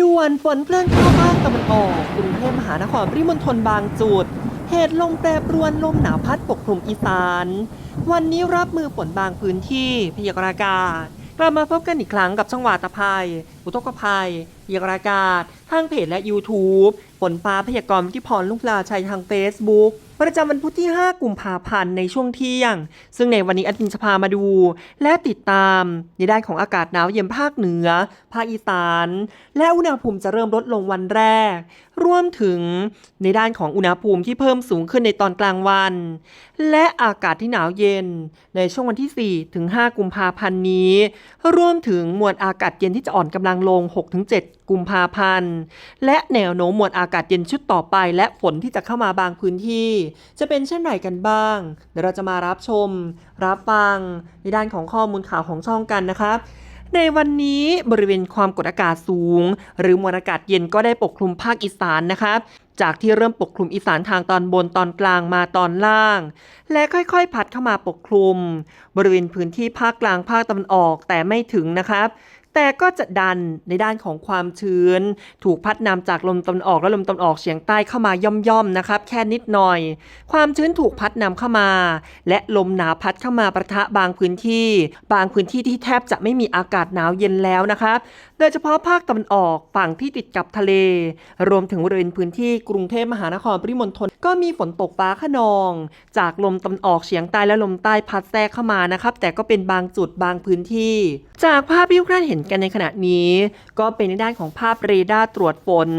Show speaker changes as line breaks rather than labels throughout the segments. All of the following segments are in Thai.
ด่วนฝนเคลื่อนเข้าภาคตะวันออกกรุงเทพมหานครปริมณฑลบางจุด เหตุลมแปรปรวนลมหนาวพัดปกคลุมอีสาน วันนี้รับมือฝนบางพื้นที่พยากรณ์อากาศกลับมาพบกันอีกครั้งกับช่องวาตะภัย อุทกภัยพยากรณ์อากาศทางเพจและ YouTube ฝนฟ้าพยากรณ์วิทยพรลุงลาชัยทาง Facebook ประจำวันพุธที่ 5 กุมภาพันธ์ในช่วงเที่ยง ซึ่งในวันนี้อันจินจะพามาดู และติดตามในด้านของอากาศหนาวเย็นภาคเหนือ ภาคอีสาน และอุณหภูมิจะเริ่มลดลงวันแรก รวมถึงในด้านของอุณหภูมิที่เพิ่มสูงขึ้นในตอนกลางวัน และอากาศที่หนาวเย็น ในช่วงวันที่ 4 ถึง 5 กุมภาพันธ์นี้ รวมถึงมวลอากาศเย็นที่จะอ่อนกำลังลง 6-7 กุมภาพันธ์ และแนวโน้มมวลอากาศเย็นชุดต่อไป และฝนที่จะเข้ามาบางพื้นที่ จะเป็นเช่นไรกันบ้าง เดี๋ยวเราจะมารับชม รับฟังในด้านของข้อมูลข่าวของช่องกันนะครับในวันนี้บริเวณความกดอากาศสูง หรือมวลอากาศเย็นก็ได้ปกคลุมภาคอีสานนะครับจากที่เริ่มปกคลุมอีสานทางตอนบนตอนกลางมาตอนล่าง และค่อยๆ พัดเข้ามาปกคลุม บริเวณพื้นที่ภาคกลางภาคตะวันออกแต่ไม่ถึงนะครับ แต่ก็จะดันในด้านของความชื้น ถูกพัดนำจากลมตะวันออกและลมตะวันออกเฉียงใต้เข้ามาย่อมๆนะครับ แค่นิดหน่อย ความชื้นถูกพัดนำเข้ามา และลมหนาวพัดเข้ามาประทะบางพื้นที่ บางพื้นที่ที่แทบจะไม่มีอากาศหนาวเย็นแล้วนะครับ โดยเฉพาะภาคตะวันออกฝั่งที่ติดกับทะเล รวมถึงบริเวณพื้นที่กรุงเทพมหานครปริมณฑลก็มีฝนตกฟ้าขนอง จากลมตะวันออกเฉียงใต้และลมใต้พัดแทรกเข้ามานะครับ แต่ก็เป็นบางจุดบางพื้นที่ จากภาพที่ทุกท่านเห็นกันในขณะนี้ ก็เป็นในด้านของภาพเรดาร์ตรวจฝน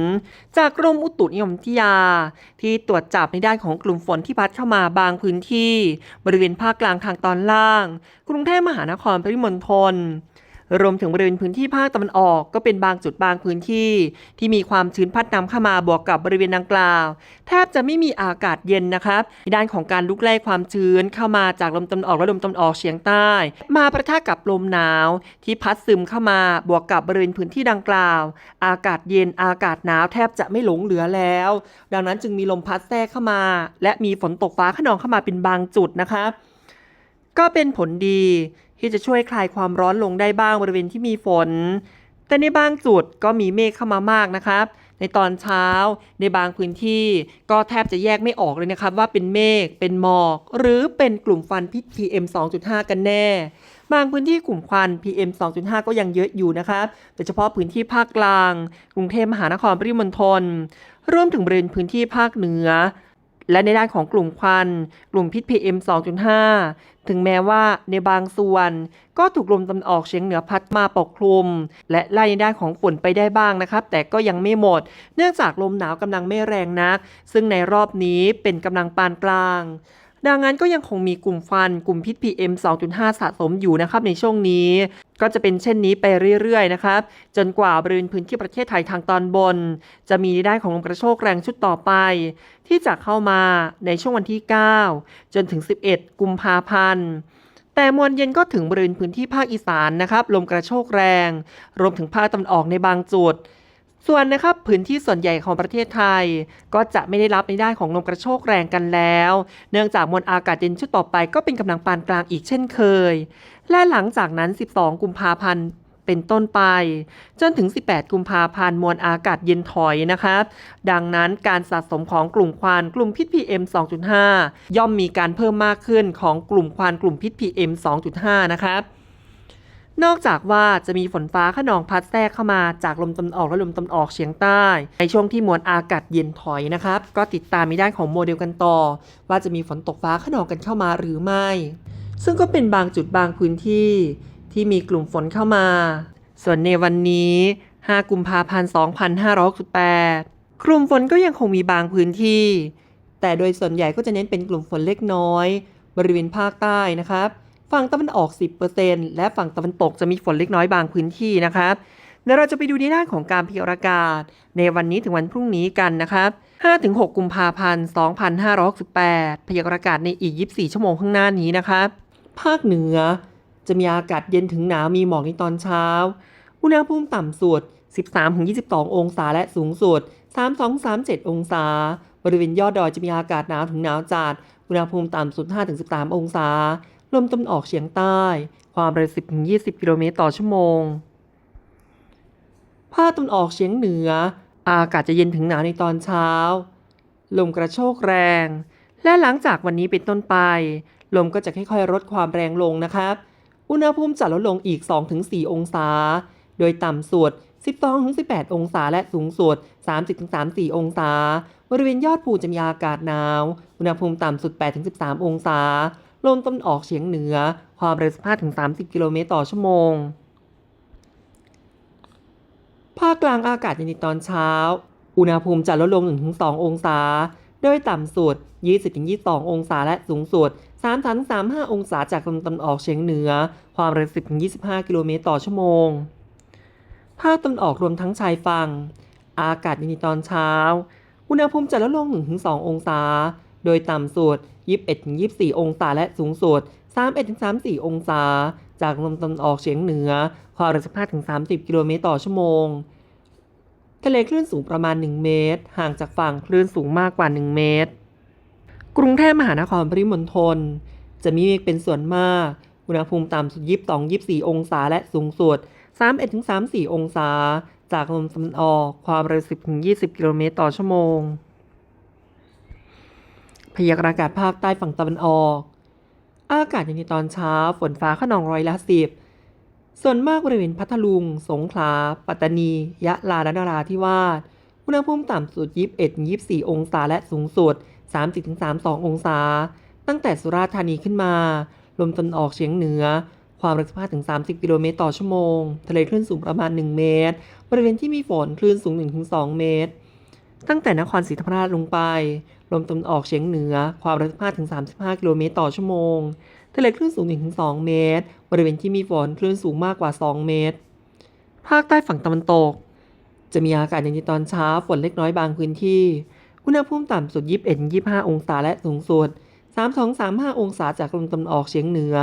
จากกรมอุตุนิยมวิทยา ที่ตรวจจับในด้านของกลุ่มฝนที่พัดเข้ามาบางพื้นที่ บริเวณภาคกลางทางตอนล่าง กรุงเทพมหานครปริมณฑล รวมถึงบริเวณพื้นที่ภาคตะวันออกก็เป็นบางจุดบางพื้นที่ที่มีความชื้นพัดนำเข้ามาบวกกับบริเวณดังกล่าว แทบจะไม่มีอากาศเย็นนะครับด้านของการลุกไล่ความชื้นเข้ามาจากลมตะวันออกและลมตะวันออกเฉียงใต้ มาประทะกับลมหนาว ที่พัดซึมเข้ามาบวกกับบริเวณพื้นที่ดังกล่าว อากาศเย็นอากาศหนาวแทบจะไม่หลงเหลือแล้ว ดังนั้นจึงมีลมพัดแทรกเข้ามา และมีฝนตกฟ้าขนองเข้ามาเป็นบางจุดนะครับก็เป็นผลดี ที่จะช่วยคลายความร้อนลงได้บ้างบริเวณที่มีฝน แต่ในบางจุดก็มีเมฆเข้ามามากนะครับ ในตอนเช้าในบางพื้นที่ก็แทบจะแยกไม่ออกเลยนะครับ ว่าเป็นเมฆเป็นหมอก หรือเป็นกลุ่มควันพิษ PM 2.5 กันแน่ บางพื้นที่กลุ่มควัน PM 2.5 ก็ยังเยอะอยู่นะครับโดยเฉพาะพื้นที่ภาคกลาง กรุงเทพมหานครปริมณฑลรวมถึงบริเวณพื้นที่ภาคเหนือ และในด้านของกลุ่มควัน กลุ่มพิษ PM 2.5 ถึงแม้ว่าในบางส่วน ก็ถูกลมตะวันออกเฉียงเหนือพัดมาปกคลุม และไล่ในด้านของฝนไปได้บ้างนะครับ แต่ก็ยังไม่หมด เนื่องจากลมหนาวกำลังไม่แรงนัก ซึ่งในรอบนี้เป็นกำลังปานกลาง ดังนั้นก็ยังคงมีกลุ่มควันกลุ่มพิษ PM 2.5 สะสมอยู่นะครับในช่วงนี้ ก็จะเป็นเช่นนี้ไปเรื่อยๆนะครับ จนกว่าบริเวณพื้นที่ประเทศไทยทางตอนบน จะมีในด้ของลมกระโชกแรงชุดต่อไป ที่จะเข้ามาในช่วงวันที่ 9 จนถึง 11 กุมภาพันธ์แต่มวลเย็นก็ถึงบริเวณพื้นที่ภาคอีสานนะครับ ลมกระโชกแรง รวมถึงภาคตะวันออกในบางจุด ส่วนนะครับพื้นที่ส่วนใหญ่ของประเทศไทย ก็จะไม่ได้รับในด้านของลมกระโชกแรงกันแล้ว เนื่องจากมวลอากาศเย็นชุดต่อไปก็เป็นกำลังปานกลางอีกเช่นเคย และหลังจากนั้น 12 กุมภาพันธ์เป็นต้นไป จนถึง 18 กุมภาพันธ์มวลอากาศเย็นถอยนะครับ ดังนั้นการสะสมของกลุ่มควันกลุ่มพิษ PM 2.5 ย่อมมีการเพิ่มมากขึ้นของกลุ่มควันกลุ่มพิษ PM 2.5 นะครับ นอกจากว่าจะมีฝนฟ้าขนองพัดแทรกเข้ามาจากลมตะวันออกและลมตะวันออกเฉียงใต้ ในช่วงที่มวลอากาศเย็นถอยนะครับ ก็ติดตามในด้านของโมเดลกันต่อ ว่าจะมีฝนตกฟ้าขนองกันเข้ามาหรือไม่ ซึ่งก็เป็นบางจุดบางพื้นที่ที่มีกลุ่มฝนเข้ามา ส่วนในวันนี้ 5 กุมภาพันธ์ 2568 กลุ่มฝนก็ยังคงมีบางพื้นที่ แต่โดยส่วนใหญ่ก็จะเน้นเป็นกลุ่มฝนเล็กน้อย บริเวณภาคใต้นะครับ ฝั่งตะวันออก 10%และฝั่งตะวันตกจะมีฝนเล็กน้อยบางพื้นที่นะครับเดี๋ยวเราจะไปดูในด้านของการพยากรณ์อากาศ ในวันนี้ถึงวันพรุ่งนี้กันนะครับ5-6 กุมภาพันธ์ 2568 พยากรณ์อากาศในอีก 24 ชั่วโมงข้างหน้านี้นะครับ ภาคเหนือจะมีอากาศเย็นถึงหนาวมีหมอกในตอนเช้า อุณหภูมิต่ำสุด 13-22 องศาและสูงสุด 32-37 องศา บริเวณยอดดอยจะมีอากาศหนาวถึงหนาวจัด อุณหภูมิต่ำสุด 5-13 องศา ลมตะวันออกเฉียงใต้ ความเร็ว 10-20 กิโลเมตรต่อชั่วโมง ภาคตะวันออกเฉียงเหนือ อากาศจะเย็นถึงหนาวในตอนเช้า ลมกระโชกแรง และหลังจากวันนี้เป็นต้นไป ลมก็จะค่อยๆลดความแรงลงนะครับ อุณหภูมิจะลดลงอีก 2-4 องศา โดยต่ำสุด 12-18 องศาและสูงสุด 30-34 องศา บริเวณยอดภูจะมีอากาศหนาว อุณหภูมิต่ำสุด 8-13 องศา ลมตะวันออกเฉียงเหนือ ความเร็ว 15-30 กิโลเมตรต่อชั่วโมง ภาคกลางอากาศเย็นในตอนเช้า อุณหภูมิจะลดลง 1-2 องศา โดยต่ำสุด 20-22 องศาและสูงสุด 3-35 องศาจากลมตะวันออกเฉียงเหนือ ความเร็ว 10-25 กิโลเมตรต่อชั่วโมง ภาคตะวันออกรวมทั้งชายฝั่ง อากาศเย็นในตอนเช้า อุณหภูมิจะลดลง 1-2 องศา โดยต่ำสุด 21-24 องศาและสูงสุด 31-34 องศา จากลมตะวันออกเฉียงเหนือ ความเร็ว15-30 กิโลเมตรต่อชั่วโมง ทะเลคลื่นสูงประมาณ 1 เมตร ห่างจากฝั่งคลื่นสูงมากกว่า 1 เมตร กรุงเทพมหานครปริมณฑลจะมีเมฆเป็นส่วนมาก อุณหภูมิต่ำสุด 22-24 องศาและสูงสุด 31-34 องศา จากลมตะวันออก ความเร็ว10-20 กิโลเมตรต่อชั่วโมง พยากรณ์อากาศภาคใต้ฝั่งตะวันออก อากาศเย็นในตอนเช้า ฝนฟ้าขนองร้อยละสิบส่วนมากบริเวณพัทลุง สงขลา ปัตตานี ยะลาและนราธิวาส อุณหภูมิต่ำสุด 21-24 องศา และสูงสุด 30-32 องศา ตั้งแต่สุราษฎร์ธานีขึ้นมา ลมตะวันออกเฉียงเหนือ ความเร็ว15-30 กิโลเมตรต่อชั่วโมง ทะเลคลื่นสูงประมาณ 1 เมตร บริเวณที่มีฝนคลื่นสูง 1-2 เมตร ตั้งแต่นครศรีธรรมราชลงไป ลมตะวันออกเฉียงเหนือ ความเร็ว15-35 กิโลเมตรต่อชั่วโมง ทะเลคลื่นสูง 1-2 เมตร บริเวณที่มีฝนคลื่นสูงมากกว่า 2 เมตร ภาคใต้ฝั่งตะวันตก จะมีอากาศเย็นในตอนเช้า ฝนเล็กน้อยบางพื้นที่ อุณหภูมิต่ำสุด 21-25 องศาและสูงสุด 32-35 องศาจากลมตะวันออกเฉียงเหนือ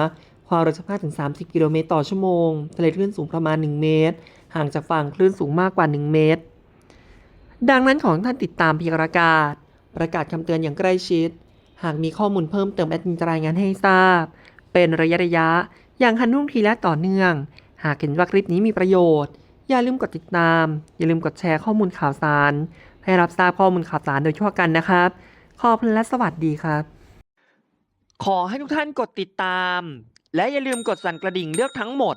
ความเร็ว15-30 กิโลเมตรต่อชั่วโมง ทะเลคลื่นสูงประมาณ 1 เมตร ห่างจากฝั่งคลื่นสูงมากกว่า 1 เมตร ดังนั้นขอให้ท่านติดตามเพียากรณ์อากาศ ประกาศคำเตือนอย่างใกล้ชิด หากมีข้อมูลเพิ่มเติมแอดมินรายงานให้ทราบ เป็นระยะระยะ อย่างทันท่วงทีและต่อเนื่อง หากเห็นว่าคลิปนี้มีประโยชน์ อย่าลืมกดติดตาม อย่าลืมกดแชร์ข้อมูลข่าวสาร ให้รับทราบข้อมูลข่าวสารโดยทั่วกันนะครับ ขอบคุณและสวัสดีครับ ขอให้ทุกท่านกดติดตาม และอย่าลืมกดสั่นกระดิ่งเลือกทั้งหมด